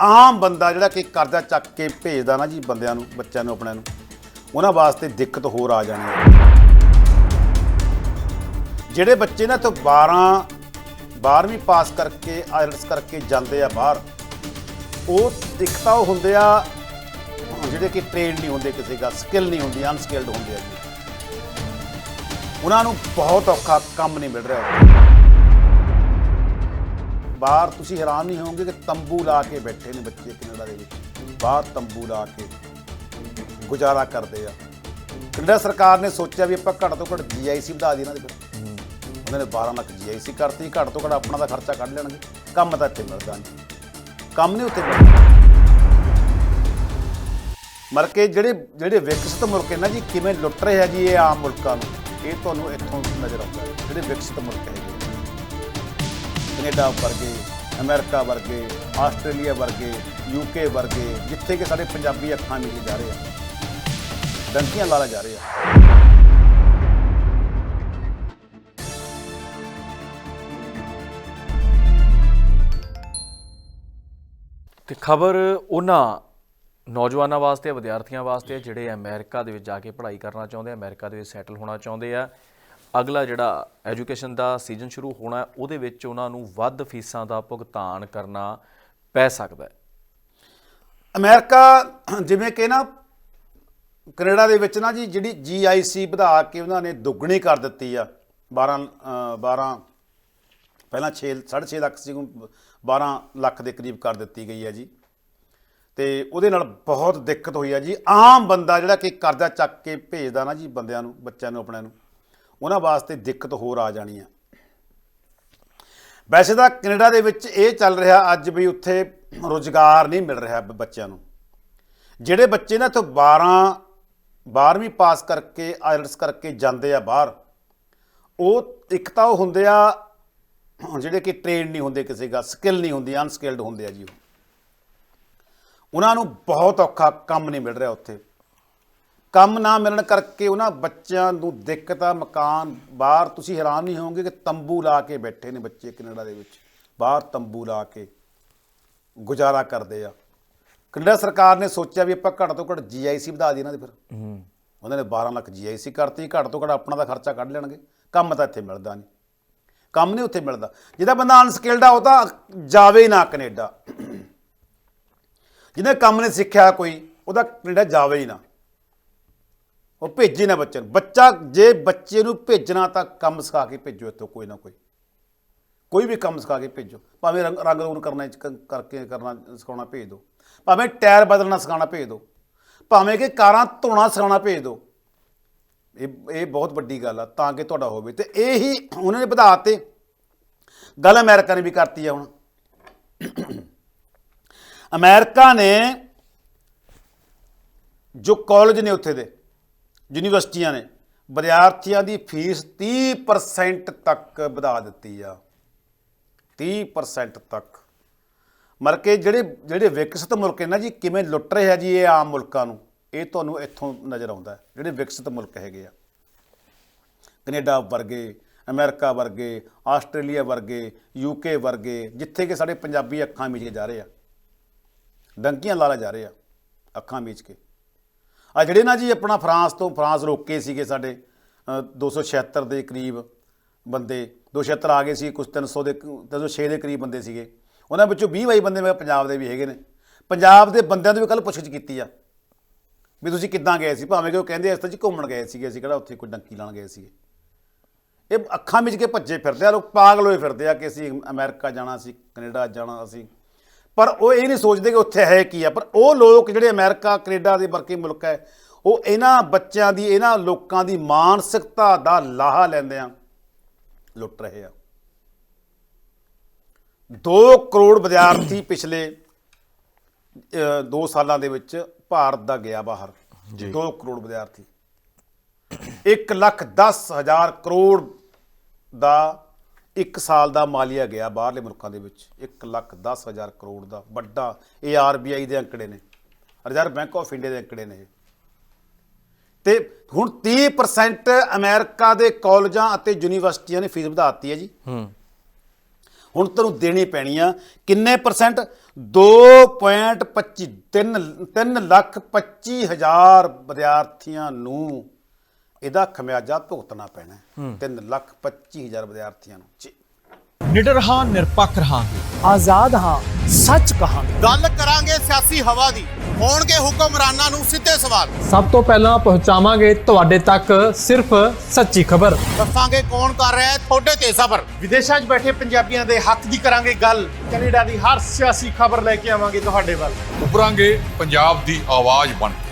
ਆਮ ਬੰਦਾ ਜਿਹੜਾ ਕਿ ਕਰਜ਼ਾ ਚੱਕ ਕੇ ਭੇਜਦਾ ਨਾ ਜੀ ਬੰਦਿਆਂ ਨੂੰ, ਬੱਚਿਆਂ ਨੂੰ, ਆਪਣਿਆਂ ਨੂੰ, ਉਹਨਾਂ ਵਾਸਤੇ ਦਿੱਕਤ ਹੋਰ ਆ ਜਾਣੀ ਹੈ। ਜਿਹੜੇ ਬੱਚੇ ਨਾ ਤੋਂ 12 12ਵੀਂ ਪਾਸ ਕਰਕੇ, ਆਇਲਟਸ ਕਰਕੇ ਜਾਂਦੇ ਆ ਬਾਹਰ, ਉਹ ਦਿੱਕਤਾਂ ਉਹ ਹੁੰਦੇ ਆ, ਜਿਹੜੇ ਕਿ ਟ੍ਰੇਨ ਨਹੀਂ ਹੁੰਦੇ ਕਿਸੇ ਦਾ ਸਕਿੱਲ ਨਹੀਂ ਹੁੰਦੀ ਅਨਸਕਿਲਡ ਹੁੰਦੇ ਆ ਜੀ। ਉਹਨਾਂ ਨੂੰ ਬਹੁਤ ਔਖਾ ਕੰਮ ਨਹੀਂ ਮਿਲ ਰਿਹਾ। ਬਾਹਰ ਤੁਸੀਂ ਹੈਰਾਨ ਨਹੀਂ ਹੋਵੋਗੇ ਕਿ ਤੰਬੂ ਲਾ ਕੇ ਬੈਠੇ ਨੇ ਬੱਚੇ ਕੈਨੇਡਾ ਦੇ ਵਿੱਚ। ਬਾਹਰ ਤੰਬੂ ਲਾ ਕੇ ਗੁਜ਼ਾਰਾ ਕਰਦੇ ਆ। ਕੈਨੇਡਾ ਸਰਕਾਰ ਨੇ ਸੋਚਿਆ ਵੀ ਆਪਾਂ ਘੱਟ ਤੋਂ ਘੱਟ ਜੀਆਈਸੀ ਵਧਾ ਦੀ ਇਹਨਾਂ ਦੇ ਕੋਲ। ਉਹਨਾਂ ਨੇ 12 ਲੱਖ ਜੀਆਈਸੀ ਕਰਤੀ, ਘੱਟ ਤੋਂ ਘੱਟ ਆਪਣਾ ਦਾ ਖਰਚਾ ਕੱਢ ਲੈਣਗੇ। ਕੰਮ ਤਾਂ ਇੱਥੇ ਮਿਲਦਾ ਨਹੀਂ। ਕੰਮ ਨਹੀਂ ਉੱਥੇ ਮਿਲਦਾ। ਮਰ ਕੇ ਜਿਹੜੇ ਜਿਹੜੇ ਵਿਕਸਿਤ ਮੁਲਕ ਹੈ ਨਾ ਜੀ, ਕਿਵੇਂ ਲੁੱਟ ਰਹੇ ਆ ਜੀ ਇਹ ਆਮ ਮੁਲਕਾਂ ਨੂੰ, ਇਹ ਤੁਹਾਨੂੰ ਇੱਥੋਂ ਨਜ਼ਰ ਆਉਂਦਾ ਜਿਹੜੇ ਵਿਕਸਿਤ ਮੁਲਕ ਹੈਗੇ ਕੈਨੇਡਾ ਵਰਗੇ, ਅਮਰੀਕਾ ਵਰਗੇ, ਆਸਟ੍ਰੇਲੀਆ ਵਰਗੇ ਯੂਕੇ ਵਰਗੇ, ਜਿੱਥੇ ਕਿ ਸਾਡੇ ਪੰਜਾਬੀ ਅੱਖਾਂ ਮਿਲੇ ਜਾ ਰਹੇ ਆ ਡੰਕੀਆਂ ਲਾਲਾ ਜਾ ਰਹੇ ਆ। ਤੇ ਖਬਰ ਉਹਨਾਂ ਨੌਜਵਾਨਾਂ ਵਾਸਤੇ ਵਿਦਿਆਰਥੀਆਂ ਵਾਸਤੇ ਜਿਹੜੇ ਅਮਰੀਕਾ ਦੇ ਵਿੱਚ ਜਾ ਕੇ ਪੜ੍ਹਾਈ ਕਰਨਾ ਚਾਹੁੰਦੇ ਆ, ਅਮਰੀਕਾ ਦੇ ਵਿੱਚ ਸੈਟਲ ਹੋਣਾ ਚਾਹੁੰਦੇ ਆ। ਅਗਲਾ ਜਿਹੜਾ ਐਜੂਕੇਸ਼ਨ ਦਾ ਸੀਜ਼ਨ ਸ਼ੁਰੂ ਹੋਣਾ ਉਹਦੇ ਵਿੱਚ ਉਹਨਾਂ ਨੂੰ ਵੱਧ ਫੀਸਾਂ ਦਾ ਭੁਗਤਾਨ ਕਰਨਾ ਪੈ ਸਕਦਾ ਹੈ। ਅਮਰੀਕਾ ਜਿਵੇਂ ਕਿ ਨਾ ਕੈਨੇਡਾ ਦੇ ਵਿੱਚ ਨਾ ਜੀ ਜਿਹੜੀ ਜੀਆਈਸੀ ਵਧਾ ਕੇ ਉਹਨਾਂ ਨੇ ਦੁੱਗਣੀ ਕਰ ਦਿੱਤੀ ਆ। 12 ਅ, 12 ਪਹਿਲਾਂ 6 6.5 ਲੱਖ ਸੀ ਹੁਣ 12 ਲੱਖ ਦੇ ਕਰੀਬ ਕਰ ਦਿੱਤੀ ਗਈ ਹੈ ਜੀ। ਤੇ ਉਹਦੇ ਨਾਲ ਬਹੁਤ ਦਿੱਕਤ ਹੋਈ ਆ ਜੀ। ਆਮ ਬੰਦਾ ਜਿਹੜਾ ਕਿ ਕਰਜ਼ਾ ਚੱਕ ਕੇ ਭੇਜਦਾ ਨਾ ਜੀ ਬੰਦਿਆਂ ਨੂੰ ਬੱਚਿਆਂ ਨੂੰ ਆਪਣਿਆਂ ਨੂੰ। ਉਹਨਾਂ ਵਾਸਤੇ ਦਿੱਕਤ ਹੋਰ ਆ ਜਾਣੀ ਆ। ਵੈਸੇ ਤਾਂ ਕੈਨੇਡਾ ਦੇ ਵਿੱਚ ਇਹ ਚੱਲ ਰਿਹਾ ਅੱਜ ਵੀ ਉੱਥੇ ਰੋਜ਼ਗਾਰ ਨਹੀਂ ਮਿਲ ਰਿਹਾ ਬੱਚਿਆਂ ਨੂੰ। ਜਿਹੜੇ ਬੱਚੇ ਨਾ ਤੋਂ 12 12ਵੀਂ ਪਾਸ ਕਰਕੇ, ਆਇਲਟਸ ਕਰਕੇ ਜਾਂਦੇ ਆ ਬਾਹਰ, ਉਹ ਇੱਕ ਤਾਂ ਉਹ ਹੁੰਦੇ ਆ, ਜਿਹੜੇ ਕਿ ਟ੍ਰੇਨ ਨਹੀਂ ਹੁੰਦੇ ਕਿਸੇ ਦਾ, ਸਕਿੱਲ ਨਹੀਂ ਹੁੰਦੀ, ਅਨਸਕਿਲਡ ਹੁੰਦੇ ਆ ਜੀ ਉਹਨਾਂ ਨੂੰ ਬਹੁਤ ਔਖਾ ਕੰਮ ਨਹੀਂ ਮਿਲ ਰਿਹਾ ਉੱਥੇ। ਕੰਮ ਨਾ ਮਿਲਣ ਕਰਕੇ ਉਹਨਾਂ ਬੱਚਿਆਂ ਨੂੰ ਦਿੱਕਤ ਆ ਮਕਾਨ ਬਾਹਰ ਤੁਸੀਂ ਹੈਰਾਨ ਨਹੀਂ ਹੋਵੋਗੇ ਕਿ ਤੰਬੂ ਲਾ ਕੇ ਬੈਠੇ ਨੇ ਬੱਚੇ ਕੈਨੇਡਾ ਦੇ ਵਿੱਚ। ਬਾਹਰ ਤੰਬੂ ਲਾ ਕੇ ਗੁਜ਼ਾਰਾ ਕਰਦੇ ਆ। ਕੈਨੇਡਾ ਸਰਕਾਰ ਨੇ ਸੋਚਿਆ ਵੀ ਆਪਾਂ ਘੱਟ ਤੋਂ ਘੱਟ ਜੀਆਈਸੀ ਵਧਾ ਦੀ ਇਹਨਾਂ ਦੇ ਫਿਰ। ਉਹਨਾਂ ਨੇ 12 ਲੱਖ ਜੀਆਈਸੀ ਕਰਤੀ ਘੱਟ ਤੋਂ ਘੱਟ ਆਪਣਾ ਦਾ ਖਰਚਾ ਕੱਢ ਲੈਣਗੇ। ਕੰਮ ਤਾਂ ਇੱਥੇ ਮਿਲਦਾ ਨਹੀਂ। ਕੰਮ ਨਹੀਂ ਉੱਥੇ ਮਿਲਦਾ। ਜਿਹਦਾ ਬੰਦਾ ਅਨਸਕਿਲਡ ਆ ਉਹ ਤਾਂ ਜਾਵੇ ਨਾ ਕੈਨੇਡਾ। ਜਿਹਨੇ ਕੰਮ ਨਹੀਂ ਸਿੱਖਿਆ ਕੋਈ ਉਹਦਾ ਕੈਨੇਡਾ ਜਾਵੇ ਹੀ ਨਾ। ਉਹ ਭੇਜੇ ਨਾ ਬੱਚੇ ਨੂੰ। ਬੱਚਾ ਜੇ ਬੱਚੇ ਨੂੰ ਭੇਜਣਾ ਤਾਂ ਕੰਮ ਸਿਖਾ ਕੇ ਭੇਜੋ ਇੱਥੋਂ, ਕੋਈ ਨਾ ਕੋਈ। ਕੋਈ ਵੀ ਕੰਮ ਸਿਖਾ ਕੇ ਭੇਜੋ। ਭਾਵੇਂ ਰੰਗ ਰੰਗ ਰੂਨ ਕਰਨਾ ਕਰਕੇ ਕਰਨਾ, ਸਿਖਾਉਣਾ ਭੇਜ ਦਿਓ ਭਾਵੇਂ ਟਾਇਰ ਬਦਲਣਾ ਸਿਖਾਉਣਾ ਭੇਜ ਦਿਓ ਭਾਵੇਂ ਕਿ ਕਾਰਾਂ ਧੋਣਾ ਸਿਖਾਉਣਾ ਭੇਜ ਦਿਓ ਇਹ ਇਹ ਬਹੁਤ ਵੱਡੀ ਗੱਲ ਆ, ਤਾਂ ਕਿ ਤੁਹਾਡਾ ਹੋਵੇ। ਤੇ ਇਹੀ ਉਹਨਾਂ ਨੇ ਵਧਾ ਤੇ। ਗੱਲ ਅਮਰੀਕਾ ਨੇ ਵੀ ਕਰਤੀ ਆ ਹੁਣ। ਅਮਰੀਕਾ ਨੇ ਜੋ ਕਾਲਜ ਨੇ ਉੱਥੇ ਦੇ ਯੂਨੀਵਰਸਿਟੀਆਂ ਨੇ ਵਿਦਿਆਰਥੀਆਂ ਦੀ ਫੀਸ 30% ਤੱਕ ਵਧਾ ਦਿੱਤੀ ਆ। 30% ਤੱਕ। ਮਰ ਕੇ ਜਿਹੜੇ ਜਿਹੜੇ ਵਿਕਸਿਤ ਮੁਲਕ ਨੇ ਨਾ ਜੀ, ਕਿਵੇਂ ਲੁੱਟ ਰਹੇ ਆ ਜੀ ਇਹ ਆਮ ਮੁਲਕਾਂ ਨੂੰ, ਇਹ ਤੁਹਾਨੂੰ ਇੱਥੋਂ ਨਜ਼ਰ ਆਉਂਦਾ ਜਿਹੜੇ ਵਿਕਸਿਤ ਮੁਲਕ ਹੈਗੇ ਆ। ਕੈਨੇਡਾ ਵਰਗੇ, ਅਮਰੀਕਾ ਵਰਗੇ, ਆਸਟ੍ਰੇਲੀਆ ਵਰਗੇ ਯੂਕੇ ਵਰਗੇ, ਜਿੱਥੇ ਕਿ ਸਾਡੇ ਪੰਜਾਬੀ ਅੱਖਾਂ ਮੀਚ ਕੇ ਜਾ ਰਹੇ ਆ। ਡੰਕੀਆਂ ਲਾਲਾ ਜਾ ਰਹੇ ਆ, ਅੱਖਾਂ ਮੀਚ ਕੇ। ਆ ਜਿਹੜੇ ਨਾ ਜੀ ਆਪਣਾ ਫਰਾਂਸ ਤੋਂ ਫਰਾਂਸ ਰੋਕੇ ਸੀਗੇ ਸਾਡੇ ਅ, 276 ਦੇ ਕਰੀਬ ਬੰਦੇ 276 ਆ ਗਏ ਸੀ ਕੁਝ 300 ਦੇ 306 ਦੇ ਕਰੀਬ ਬੰਦੇ ਸੀਗੇ। ਉਹਨਾਂ ਵਿੱਚੋਂ 20 ਬਾਈ ਬੰਦੇ ਮੇਰੇ ਪੰਜਾਬ ਦੇ ਵੀ ਹੈਗੇ ਨੇ। ਪੰਜਾਬ ਦੇ ਬੰਦਿਆਂ ਤੋਂ ਵੀ ਕੱਲ ਪੁੱਛਗਿੱਛ ਕੀਤੀ ਆ ਵੀ ਤੁਸੀਂ ਕਿੱਦਾਂ ਗਏ ਸੀ? ਭਾਵੇਂ ਕਿ ਉਹ ਕਹਿੰਦੇ ਅਸੀਂ ਤਾਂ ਜੀ ਘੁੰਮਣ ਗਏ ਸੀਗੇ ਅਸੀਂ ਕਿਹੜਾ ਉੱਥੇ ਕੋਈ ਡੰਕੀ ਲਾਣ ਗਏ ਸੀਗੇ। ਇਹ ਅੱਖਾਂ ਵਿੱਚ ਕੇ ਭੱਜੇ ਫਿਰਦੇ ਆ ਲੋਕ ਪਾਗਲ ਹੋਏ ਫਿਰਦੇ ਆ ਕਿ ਅਸੀਂ ਅਮਰੀਕਾ ਜਾਣਾ ਸੀ ਕੈਨੇਡਾ ਜਾਣਾ ਅਸੀਂ ਪਰ ਉਹ ਇਹ ਨਹੀਂ ਸੋਚਦੇ ਕਿ ਉੱਥੇ ਹੈ ਕੀ ਆ। ਪਰ ਉਹ ਲੋਕ ਜਿਹੜੇ ਅਮਰੀਕਾ ਕੈਨੇਡਾ ਦੇ ਵਰਗੇ ਮੁਲਕ ਹੈ ਉਹ ਇਹਨਾਂ ਬੱਚਿਆਂ ਦੀ ਇਹਨਾਂ ਲੋਕਾਂ ਦੀ ਮਾਨਸਿਕਤਾ ਦਾ ਲਾਹਾ ਲੈਂਦੇ ਆ ਲੁੱਟ ਰਹੇ ਆ। 2 ਕਰੋੜ ਵਿਦਿਆਰਥੀ ਪਿਛਲੇ 2 ਸਾਲਾਂ ਦੇ ਵਿੱਚ ਭਾਰਤ ਦਾ ਗਿਆ ਬਾਹਰ। 2 ਕਰੋੜ ਵਿਦਿਆਰਥੀ। 1 ਲੱਖ 10 ਹਜ਼ਾਰ ਕਰੋੜ ਦਾ ਇੱਕ ਸਾਲ ਦਾ ਮਾਲੀਆ ਗਿਆ ਬਾਹਰਲੇ ਮੁਲਕਾਂ ਦੇ ਵਿੱਚ। 1 ਲੱਖ 10 ਹਜ਼ਾਰ ਕਰੋੜ ਦਾ ਵੱਡਾ ਇਹ ਆਰਬੀਆਈ ਦੇ ਅੰਕੜੇ ਨੇ। ਰਿਜ਼ਰਵ ਬੈਂਕ ਆਫ ਇੰਡੀਆ ਦੇ ਅੰਕੜੇ ਨੇ ਤੇ ਹੁਣ 30% ਅਮਰੀਕਾ ਦੇ ਕਾਲਜਾਂ ਅਤੇ ਯੂਨੀਵਰਸਿਟੀਆਂ ਨੇ ਫੀਸ ਵਧਾਤੀ ਹੈ ਜੀ। ਹੂੰ। ਹੁਣ ਤੈਨੂੰ ਦੇਣੀ ਪੈਣੀ ਆ ਕਿੰਨੇ ਪਰਸੈਂਟ 2.25 3 3 ਲੱਖ 25 ਹਜ਼ਾਰ ਵਿਦਿਆਰਥੀਆਂ ਨੂੰ ਇਹਦਾ ਖਮਿਆਜਾ ਭੁਗਤਣਾ ਪੈਣਾ ਹੈ। 3 ਲੱਖ 25 ਹਜ਼ਾਰ ਵਿਦਿਆਰਥੀਆਂ ਨੂੰ। ਜੀ। ਨਿਡਰ ਹਾਂ ਨਿਰਪੱਖ ਰਹਾਂਗੇ। ਆਜ਼ਾਦ ਹਾਂ ਸੱਚ ਕਹਾਂਗੇ। ਗੱਲ ਕਰਾਂਗੇ ਸਿਆਸੀ ਹਵਾ ਦੀ। ਹੋਣਗੇ ਹੁਕਮਰਾਨਾਂ ਨੂੰ ਸਿੱਧੇ ਸਵਾਲ। ਸਭ ਤੋਂ ਪਹਿਲਾਂ ਪਹੁੰਚਾਵਾਂਗੇ ਤੁਹਾਡੇ ਤੱਕ ਸਿਰਫ ਸੱਚੀ ਖਬਰ। ਦੱਸਾਂਗੇ ਕੌਣ ਕਰ ਰਿਹਾ ਹੈ ਤੁਹਾਡੇ ਤੇ ਸਬਰ ਵਿਦੇਸ਼ਾਂ 'ਚ ਬੈਠੇ ਪੰਜਾਬੀਆਂ ਦੇ ਹੱਕ ਦੀ ਕਰਾਂਗੇ ਗੱਲ। ਕੈਨੇਡਾ ਦੀ ਹਰ ਸਿਆਸੀ ਖਬਰ ਲੈ ਕੇ ਆਵਾਂਗੇ ਤੁਹਾਡੇ ਵੱਲ। ਉਭਰਾਂਗੇ ਪੰਜਾਬ ਦੀ ਆਵਾਜ਼ ਬਣ ਕੇ।